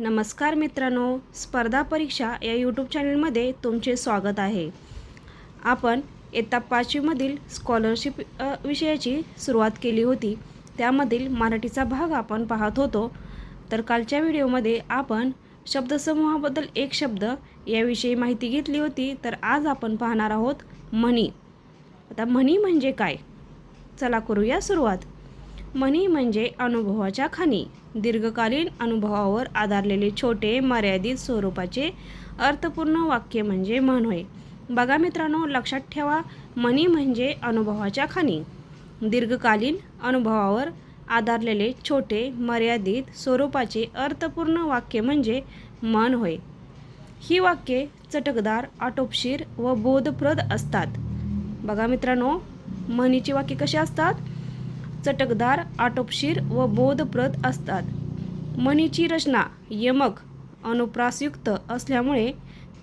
नमस्कार मित्रांनो स्पर्धा परीक्षा या यूट्यूब चॅनलमध्ये तुमचे स्वागत आहे. आपण इयत्ता पाचवीमधील स्कॉलरशिप विषयाची सुरुवात केली होती. त्यामधील मराठीचा भाग आपण पाहत होतो. तर कालच्या व्हिडिओमध्ये आपण शब्दसमूहाबद्दल एक शब्द याविषयी माहिती घेतली होती. तर आज आपण पाहणार आहोत म्हणी. आता म्हणी म्हणजे काय? चला करूया सुरुवात. म्हणी म्हणजे अनुभवाच्या खाणी. दीर्घकालीन अनुभवावर आधारलेले छोटे मर्यादित स्वरूपाचे अर्थपूर्ण वाक्य म्हणजे म्हण होय बघा मित्रांनो लक्षात ठेवा म्हणी म्हणजे अनुभवाच्या खाणी. दीर्घकालीन अनुभवावर आधारलेले छोटे मर्यादित स्वरूपाचे अर्थपूर्ण वाक्य म्हणजे मन होय ही वाक्ये चटकदार आटोपशीर व बोधप्रद असतात. बघा मित्रांनो म्हणीची वाक्य कशी असतात? चटकदार आटोपशीर व बोधप्रद असतात. म्हणीची रचना यमक अनुप्रासयुक्त असल्यामुळे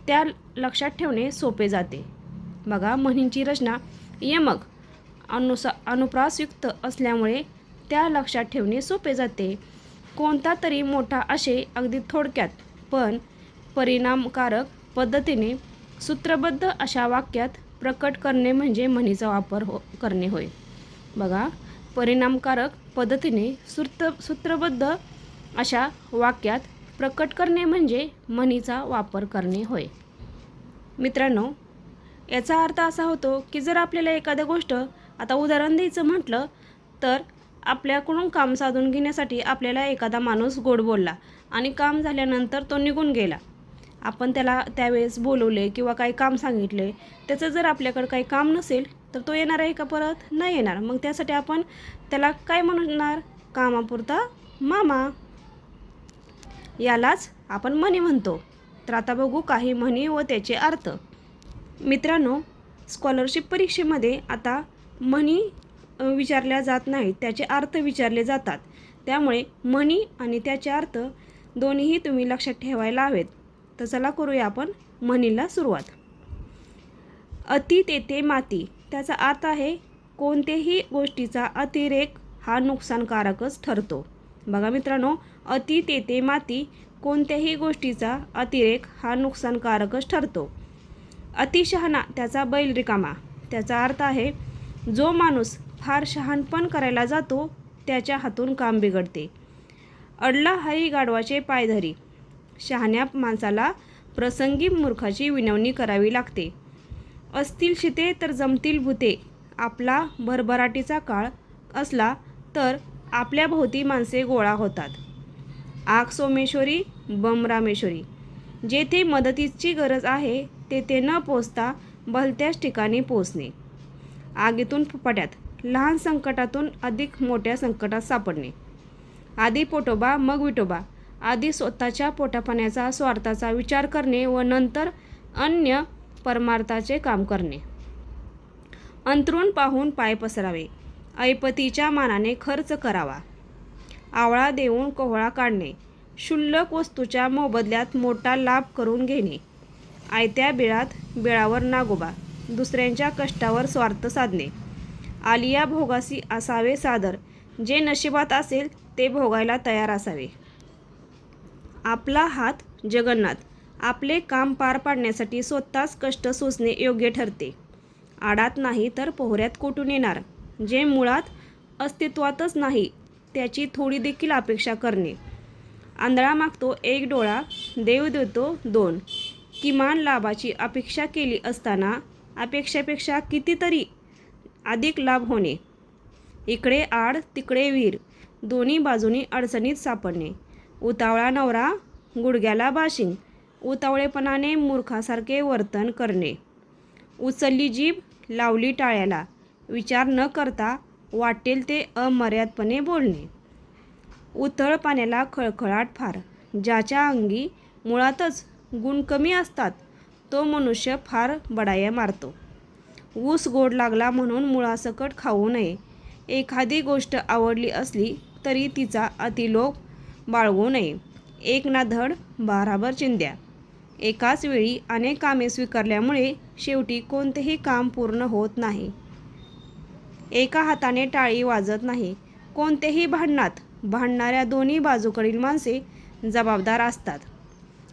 त्या लक्षात ठेवणे सोपे जाते. बघा म्हणींची रचना यमक अनुसा अनुप्रासयुक्त असल्यामुळे त्या लक्षात ठेवणे सोपे जाते. कोणता तरी मोठा असे अगदी थोडक्यात पण परिणामकारक पद्धतीने सूत्रबद्ध अशा वाक्यात प्रकट करणे म्हणजे म्हणीचा वापर हो करणे होय. बघा परिणामकारक पद्धतीने सूत्र सूत्रबद्ध अशा वाक्यात प्रकट करणे म्हणजे म्हणीचा वापर करणे होय. मित्रांनो याचा अर्थ असा होतो की जर आपल्याला एखाद्या गोष्ट आता उदाहरण द्यायचं म्हटलं तर आपल्याकडून काम साधून घेण्यासाठी आपल्याला एखादा माणूस गोड बोलला आणि काम झाल्यानंतर तो निघून गेला. आपण त्याला त्यावेळेस बोलवले किंवा काही काम सांगितले त्याचं जर आपल्याकडं काही काम नसेल तर तो येणार आहे का परत? नाही येणार. मग त्यासाठी आपण त्याला काय म्हणणार? कामापुरता मामा. यालाच आपण म्हणी म्हणतो. तर आता बघू काही म्हणी व त्याचे अर्थ. मित्रांनो स्कॉलरशिप परीक्षेमध्ये आता म्हणी विचारल्या जात नाहीत. त्याचे अर्थ विचारले जातात. त्यामुळे म्हणी आणि त्याचे अर्थ दोन्हीही तुम्ही लक्षात ठेवायला हवेत. तर चला करूया आपण म्हणीला सुरुवात. अति तेथे माती. त्याचा अर्थ आहे कोणत्याही गोष्टीचा अतिरेक हा नुकसानकारकच ठरतो. बघा मित्रांनो अति तेते माती कोणत्याही गोष्टीचा अतिरेक हा नुकसानकारकच ठरतो. अतिशहाणा त्याचा बैल रिकामा. त्याचा अर्थ आहे जो माणूस फार शहाणपण करायला जातो त्याच्या हातून काम बिघडते. अडला हरी गाढवाचे पायधरी. शहाण्या माणसाला प्रसंगी मूर्खाची विनवणी करावी लागते. असतील शिते तर जमतील भूते. आपला भरभराटीचा काळ असला तर आपल्या भोवती माणसे गोळा होतात. आग सोमेश्वरी बमरामेश्वरी जेथे मदतीची गरज आहे तेथे न पोचता भलत्याच ठिकाणी पोचणे आगीतून फुपाट्यात लहान संकटातून अधिक मोठ्या संकटात सापडणे. आधी पोटोबा मग विटोबा. आधी स्वतःच्या पोटापाण्याचा स्वार्थाचा विचार करणे व नंतर अन्य परमार्थाचे काम करणे. अंतरून पाहून पाय पसरावे. ऐपतीच्या मानाने खर्च करावा. आवळा देऊन कोहळा काढणे. क्षुल्लक वस्तूच्या मोबदल्यात मोठा लाभ करून घेणे. आयत्या बिळात बिळावर नागोबा दुसऱ्यांच्या कष्टावर स्वार्थ साधणे. आलिया भोगासी असावे सादर. जे नशिबात असेल ते भोगायला तयार असावे. आपला हात जगन्नाथ. आपले काम पार पाडण्यासाठी स्वतःच कष्ट सोसणे योग्य ठरते. आडात नाही तर पोहऱ्यात कोठून येणार? जे मुळात अस्तित्वातच नाही त्याची थोडी देखील अपेक्षा करणे. आंधळा मागतो एक डोळा देव देतो दोन. किमान लाभाची अपेक्षा केली असताना अपेक्षेपेक्षा कितीतरी अधिक लाभ होणे. इकडे आड तिकडे विहीर दोन्ही बाजूनी अडचणीत सापडणे. उतावळा नवरा गुडघ्याला बाशिंग उतावळेपणाने मूर्खासारखे वर्तन करणे. उचलली जीभ लावली टाळ्याला. विचार न करता वाटेल ते अमर्यादपणे बोलणे. उथळ पाण्याला खळखळाट फार. ज्याच्या अंगी मुळातच गुण कमी असतात तो मनुष्य फार बडाया मारतो. ऊस गोड लागला म्हणून मुळासकट खाऊ नये. एखादी गोष्ट आवडली असली तरी तिचा अतिलोभ बाळगू नये. एक ना धड बाराभर चिंध्या. एकाच वेळी अनेक कामे स्वीकारल्यामुळे शेवटी कोणतेही काम पूर्ण होत नाही. एका हाताने टाळी वाजत नाही. कोणतेही भांडणात भांडणाऱ्या दोन्ही बाजूकडील माणसे जबाबदार असतात.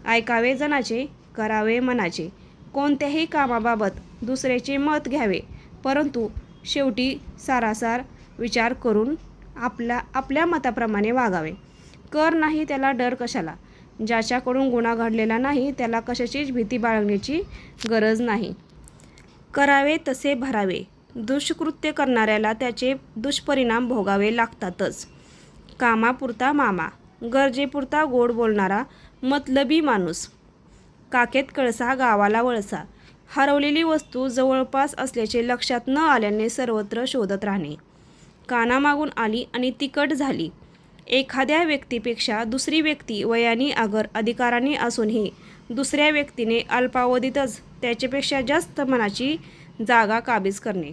ऐकावे जनाचे करावे मनाचे. कोणत्याही कामाबाबत दुसऱ्याचे मत घ्यावे परंतु शेवटी सारासार विचार करून आपल्या आपल्या मताप्रमाणे वागावे. कर नाही त्याला डर कशाला? ज्याच्याकडून गुन्हा घडलेला नाही त्याला कशाचीच भीती बाळगण्याची गरज नाही. करावे तसे भरावे. दुष्कृत्य करणाऱ्याला त्याचे दुष्परिणाम भोगावे लागतातच. कामापुरता मामा. गरजेपुरता गोड बोलणारा मतलबी माणूस. काकेत कळसा गावाला वळसा. हरवलेली वस्तू जवळपास असल्याचे लक्षात न आल्याने सर्वत्र शोधत राहणे. कानामागून आली आणि तिकट झाली. एखाद्या व्यक्तीपेक्षा दुसरी व्यक्ती वयाने आगर अधिकाराने असूनही दुसऱ्या व्यक्तीने अल्पावधीतच त्याच्यापेक्षा जास्त मनाची जागा काबीज करणे.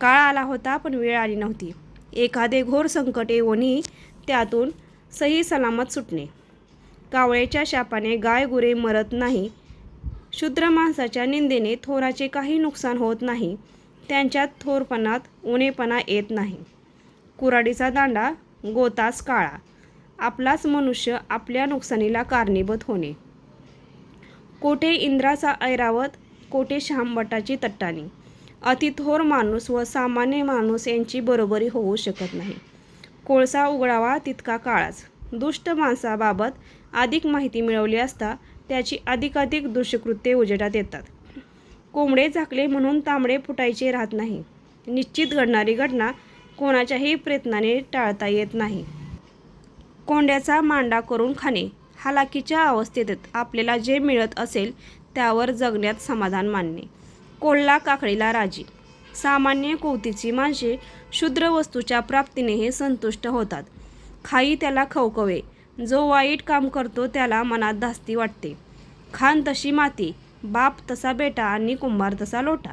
काळ आला होता पण वेळ आली नव्हती. एखादे घोर संकट येऊनही त्यातून सही सलामत सुटणे. कावळेच्या शापाने गाय गुरे मरत नाही. शूद्र माणसाच्या निंदेने थोराचे काही नुकसान होत नाही. त्यांच्यात थोरपणात उणेपणा येत नाही. कुराडीचा दांडा गोतास काळा. आपलाच मनुष्य आपल्या नुकसानीला कारणीभूत होणे. कोठे इंद्राचा ऐरावत कोठे शामभटाची तट्टाणी. अतिथोर माणूस व सामान्य माणूस यांची बरोबरी होऊ शकत नाही. कोळसा उघडावा तितका काळाच. दुष्ट माणसाबाबत अधिक माहिती मिळवली असता त्याची अधिकाधिक दुष्कृत्ये उजेडात येतात. कोंबडे झाकले म्हणून तांबडे फुटायचे राहत नाही. निश्चित घडणारी घटना कोणाच्याही प्रयत्नाने टाळता येत नाही. कोंड्याचा मांडा करून खाणे हालाकीच्या अवस्थेत आपल्याला जे मिळत असेल त्यावर जगण्यात समाधान मानणे. कोल्हा काकडीला राजी. सामान्य कोवतीची माणसे क्षुद्र वस्तूच्या प्राप्तीनेही संतुष्ट होतात. खाई त्याला खवखवे जो वाईट काम करतो त्याला मनात धास्ती वाटते. खान तशी माती बाप तसा बेटा आणि कुंभार तसा लोटा.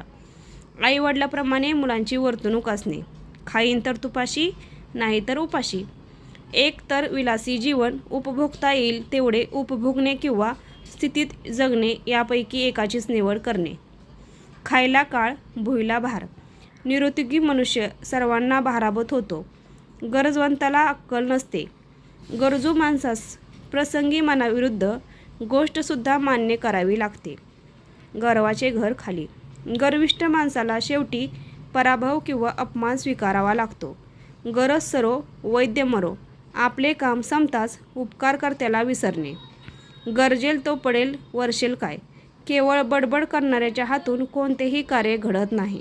आईवडिलाप्रमाणे मुलांची वर्तणूक असणे. खाईन तर तुपाशी नाही तर उपाशी. एक तर विलासी जीवन उपभोगता येईल तेवढे उपभोगणे किंवा स्थितीत जगणे यापैकी एकाचीच निवड करणे. खायला काळ भुईला भार. निरुद्योगी मनुष्य सर्वांना भाराभूत होतो. गरजवंताला अक्कल नसते. गरजू माणसास प्रसंगी मनाविरुद्ध गोष्टसुद्धा मान्य करावी लागते. गर्वाचे घर खाली. गर्विष्ठ माणसाला शेवटी पराभव किंवा अपमान स्वीकारावा लागतो. गरज सरो वैद्य मरो. आपले काम संपताच उपकारकर्त्याला विसरणे. गरजेल तो पडेल वर्षेल काय? केवळ बडबड करणाऱ्याच्या हातून कोणतेही कार्य घडत नाही.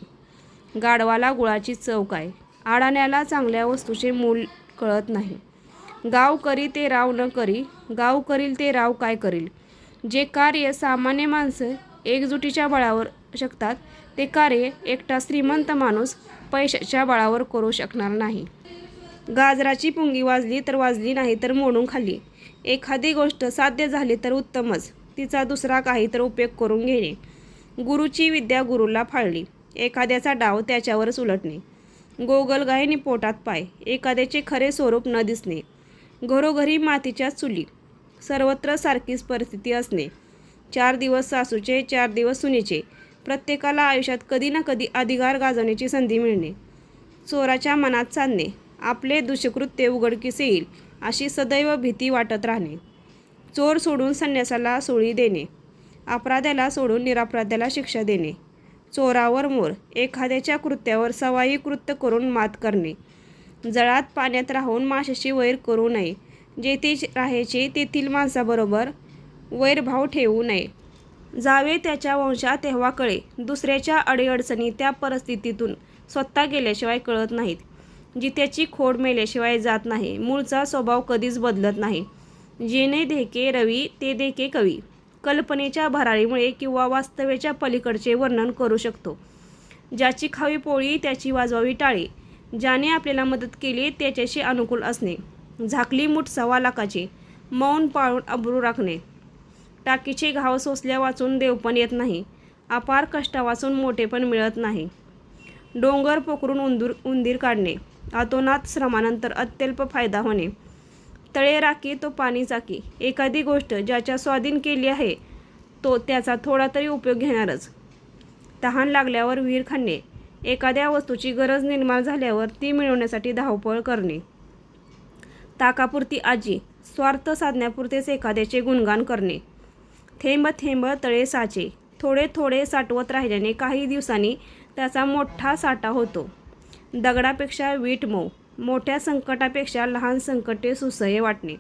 गाढवाला गुळाची चव काय? आडाण्याला चांगल्या वस्तूचे मूल कळत नाही. गाव करी ते राव न करी गाव करील ते राव काय करील? जे कार्य सामान्य माणसं एकजुटीच्या बळावर शकतात ते कार्य एकटा श्रीमंत माणूस पैशाच्या बळावर करू शकणार नाही. गाजराची पुंगी वाजली तर वाजली नाही तर मोडून खाल्ली. एखादी गोष्ट साध्य झाली तर उत्तमच. तिचा दुसरा काही तर उपयोग करून घेणे. गुरुची विद्या गुरुला फाळली. एखाद्याचा डाव त्याच्यावरच उलटणे गोगलगायीने पोटात पाय. एखाद्याचे खरे स्वरूप न दिसणे. घरोघरी मातीच्या चुली. सर्वत्र सारखीच परिस्थिती असणे. चार दिवस सासूचे चार दिवस सुनेचे. प्रत्येकाला आयुष्यात कधी ना कधी अधिकार गाजवण्याची संधी मिळणे. चोराच्या मनात चालणे. आपले दुष्कृत्य उघडकीस येईल अशी सदैव भीती वाटत राहणे. चोर सोडून संन्यासाला सोळी देणे. अपराध्याला सोडून निरापराध्याला शिक्षा देणे. चोरावर मोर एखाद्याच्या कृत्यावर सवाई कृत्य करून मात करणे. जळात पाण्यात राहून माशाशी वैर करू नये. जेथे राहायचे तेथील माणसाबरोबर वैरभाव ठेवू नये. जावे त्याच्या वंशात तेव्हा कळे. दुसऱ्याच्या अडीअडचणी त्या परिस्थितीतून स्वतः गेल्याशिवाय कळत नाहीत. जित्याची खोड मेल्याशिवाय जात नाही. मूळचा स्वभाव कधीच बदलत नाही. जेने देके रवी ते देके कवी. कल्पनेच्या भरारीमुळे किंवा वास्तव्याच्या पलीकडचे वर्णन करू शकतो. ज्याची खावी पोळी त्याची वाजवावी टाळी. ज्याने आपल्याला मदत केली त्याच्याशी अनुकूल असणे. झाकली मूठ सव्वा लाखाची. मौन पाळून अब्रू राखणे. टाकीची घाव सोसल्या वाचून देवपण येत नाही. अपार कष्टा वाचून मोठेपण मिळत नाही. डोंगर पोखरून उंदूर उंदीर काढणे. अतोनात श्रमानंतर अत्यल्प फायदा होणे. तळे राखी तो पाणी चाकी. एखादी गोष्ट ज्याच्या स्वाधीन केली आहे तो त्याचा थोडा तरी उपयोग घेणारच. तहान लागल्यावर विहीर खाणे एखाद्या वस्तूची गरज निर्माण झाल्यावर ती मिळवण्यासाठी धावपळ करणे. ताकापुरती आजी स्वार्थ साधण्यापुरतेच एखाद्याचे गुणगान करणे. थेंब थेंब तळे साचे. थोडे थोडे साठवत राहिल्याने काही दिवसांनी त्याचा मोठा साठा होतो. दगडापेक्षा वीट मऊ मोठ्या संकटापेक्षा लहान संकटे सुसह्य वाटणे.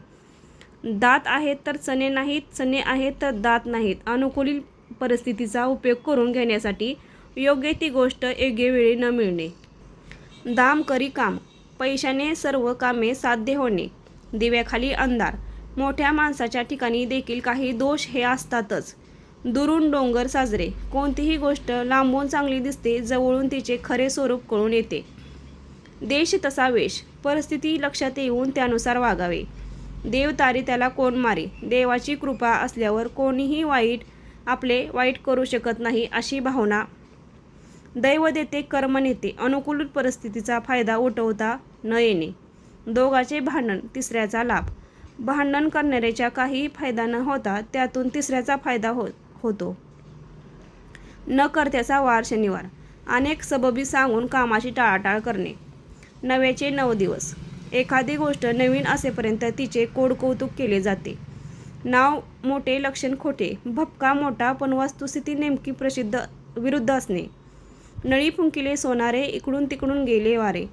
दात आहेत तर चणे नाहीत चणे आहेत तर दात नाहीत. अनुकूलित परिस्थितीचा उपयोग करून घेण्यासाठी योग्य ती गोष्ट योग्य वेळी न मिळणे. दाम करी काम पैशाने सर्व कामे साध्य होणे. दिव्याखाली अंधार मोठ्या माणसाच्या ठिकाणी देखील काही दोष हे असतातच. दुरून डोंगर साजरे. कोणतीही गोष्ट लांबून चांगली दिसते जवळून तिचे खरे स्वरूप कळून येते. देश तसा वेश. परिस्थिती लक्षात येऊन त्यानुसार वागावे. देव तारी त्याला कोण मारे? देवाची कृपा असल्यावर कोणीही वाईट आपले वाईट करू शकत नाही अशी भावना. दैव देते कर्म नेते. अनुकूल परिस्थितीचा फायदा उठवता न येणे. दोघाचे भांडण तिसऱ्याचा लाभ. भांडण करणाऱ्याच्या काही फायदा न होता त्यातून तिसऱ्याचा फायदा हो होतो. न करत्याचा वार शनिवार. अनेक सबबी सांगून कामाची टाळाटाळ करणे. नव्याचे नऊ दिवस. एखादी गोष्ट नवीन असेपर्यंत तिचे कोडकौतुक केले जाते. नाव मोठे लक्षण खोटे भपका मोठा पण वस्तुस्थिती नेमकी प्रसिद्ध विरुद्ध असणे. नळी फुंकिले सोनारे इकडून तिकडून गेले वारे.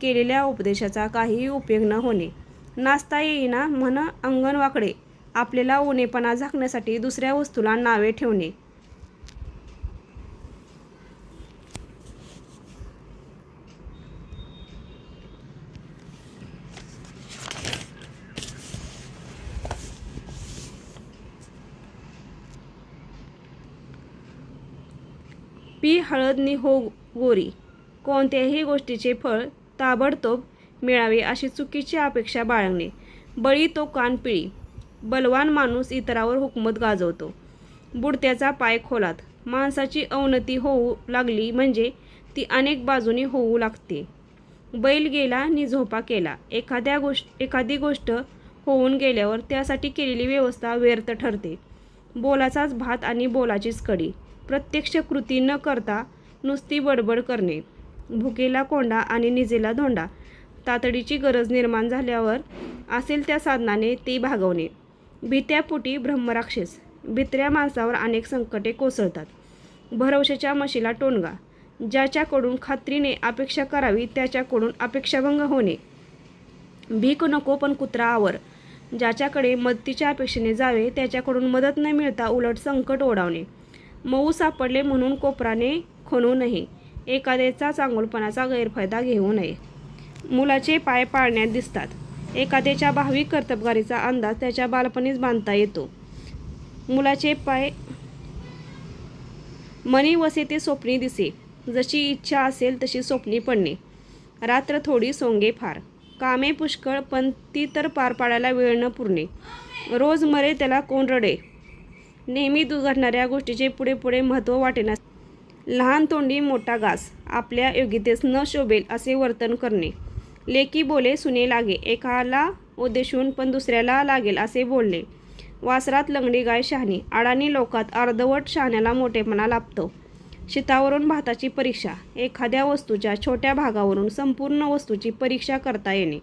केलेल्या उपदेशाचा काहीही उपयोग न होणे. नाचता येईना म्हण अंगण वाकडे आपल्याला उणेपणा झाकण्यासाठी दुसऱ्या वस्तूला नावे ठेवणे. पी हळदनी हो गोरी. कोणत्याही गोष्टीचे फळ ताबडतोब मिळावे अशी चुकीची अपेक्षा बाळगणे. बळी तो कानपिळी. बलवान माणूस इतरावर हुकमत गाजवतो. बुडत्याचा पाय खोलात. माणसाची अवनती होऊ लागली म्हणजे ती अनेक बाजूनी होऊ लागते. बैल गेला नि झोपा केला. एखाद्या गोष्ट एखादी गोष्ट होऊन गेल्यावर त्यासाठी केलेली व्यवस्था व्यर्थ ठरते. बोलाचाच भात आणि बोलाचीच कडी. प्रत्यक्ष कृती न करता नुसती बडबड करणे. भुकेला कोंडा आणि निजेला धोंडा. तातडीची गरज निर्माण झाल्यावर असेल त्या साधनाने ती भागवणे. भित्यापोटी ब्रह्मराक्षस. भित्र्या माणसावर अनेक संकटे कोसळतात. भरवशाच्या म्हशीला टोणगा. ज्याच्याकडून खात्रीने अपेक्षा करावी त्याच्याकडून अपेक्षाभंग होणे. भीक नको पण कुत्रा आवर. ज्याच्याकडे मदतीच्या अपेक्षेने जावे त्याच्याकडून मदत न मिळता उलट संकट ओढावणे. मऊ सापडले म्हणून कोपराने खणू नये. एखाद्याचा चांगुलपणाचा गैरफायदा घेऊ नये. मुलाचे पाय पाळण्यात दिसतात. एखाद्याच्या भावी कर्तबगारीचा अंदाज त्याच्या बालपणीच बांधता येतो. मुलाचे पाय मनी वसे ते स्वप्नी दिसे. जशी इच्छा असेल तशी स्वप्नी पडणे. रात्र थोडी सोंगे फार. कामे पुष्कळ पण ती तर पार पाडायला वेळ न पुरणे. रोज मरे त्याला कोण रडे? नेहमी दुघडणाऱ्या गोष्टीचे पुढे पुढे महत्त्व वाटेना. लहान तोंडी मोठा घास. आपल्या योग्यतेस न शोभेल असे वर्तन करणे. लेकी बोले सुने लागे. एकाला उद्देशून पण दुसऱ्याला लागेल असे बोलले. वासरात लंगडी गाय शहाणी. अडाणी लोकात अर्धवट शहाण्याला मोठेपणा लाभतो. शितावरून भाताची परीक्षा. एखाद्या वस्तूच्या छोट्या भागावरून संपूर्ण वस्तूची परीक्षा करता येणे.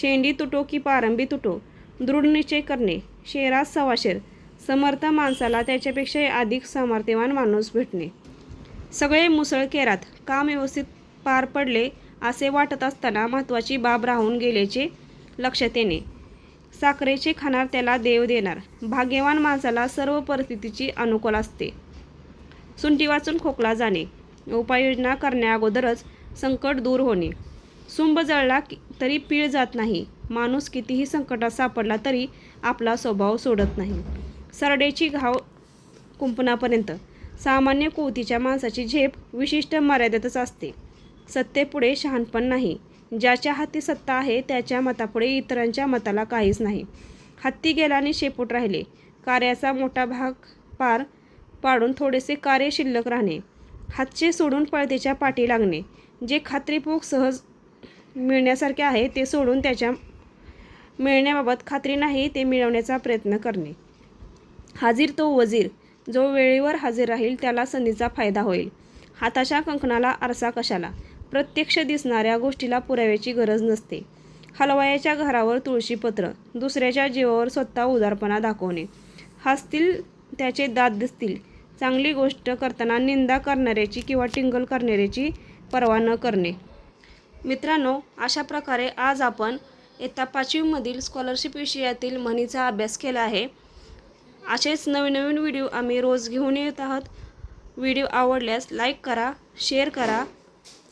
शेंडी तुटो की पारंबी तुटो? दृढ निश्चय करणे. शेरात सवाशेर. समर्थ माणसाला त्याच्यापेक्षा अधिक सामर्थ्यवान माणूस भेटणे. सगळे मुसळ केरात काम व्यवस्थित पार पडले असे वाटत असताना महत्त्वाची बाब राहून गेल्याचे लक्षात येणे साखरेचे खाणार त्याला देव देणार. भाग्यवान माणसाला सर्व परिस्थितीची अनुकूल असते. सुंटी वाचून खोकला जाणे. उपाययोजना करण्याअगोदरच संकट दूर होणे. सुंब जळला की तरी पीळ जात नाही. माणूस कितीही संकटात सापडला तरी आपला स्वभाव सोडत नाही. सरडेची घाव कुंपणापर्यंत. सामान्य कोवतीच्या माणसाची झेप विशिष्ट मर्यादेतच असते. सत्तेपुढे शहाणपण नाही. ज्याच्या हाती सत्ता आहे त्याच्या मतापुढे इतरांच्या मताला काहीच नाही. हत्ती गेला आणि शेपूट राहिले. कार्याचा मोठा भाग पार पाडून थोडेसे कार्य शिल्लक राहणे. हातचे सोडून पळतेच्या पाठी लागणे. जे खात्रीपोक सहज मिळण्यासारखे आहे ते सोडून त्याच्या मिळण्याबाबत खात्री नाही ते मिळवण्याचा प्रयत्न करणे. हाजीर तो वजीर. जो वेळेवर हजर राहील त्याला संधीचा फायदा होईल. हाताच्या कंकणाला आरसा कशाला? प्रत्यक्ष दिसणाऱ्या गोष्टीला पुराव्याची गरज नसते. हलवायाच्या घरावर तुळशीपत्र दुसऱ्याच्या जीवावर स्वतः उदारपणा दाखवणे. हसतील त्याचे दात दिसतील. चांगली गोष्ट करताना निंदा करणाऱ्याची किंवा टिंगल करणाऱ्याची पर्वा न करणे. मित्रांनो अशा प्रकारे आज आपण इयत्ता पाचवीमधील स्कॉलरशिप विषयातील म्हणीचा अभ्यास केला आहे. असेच नवीन नवीन व्हिडिओ आम्ही रोज घेऊन येत आहोत. व्हिडिओ आवडल्यास लाईक करा शेअर करा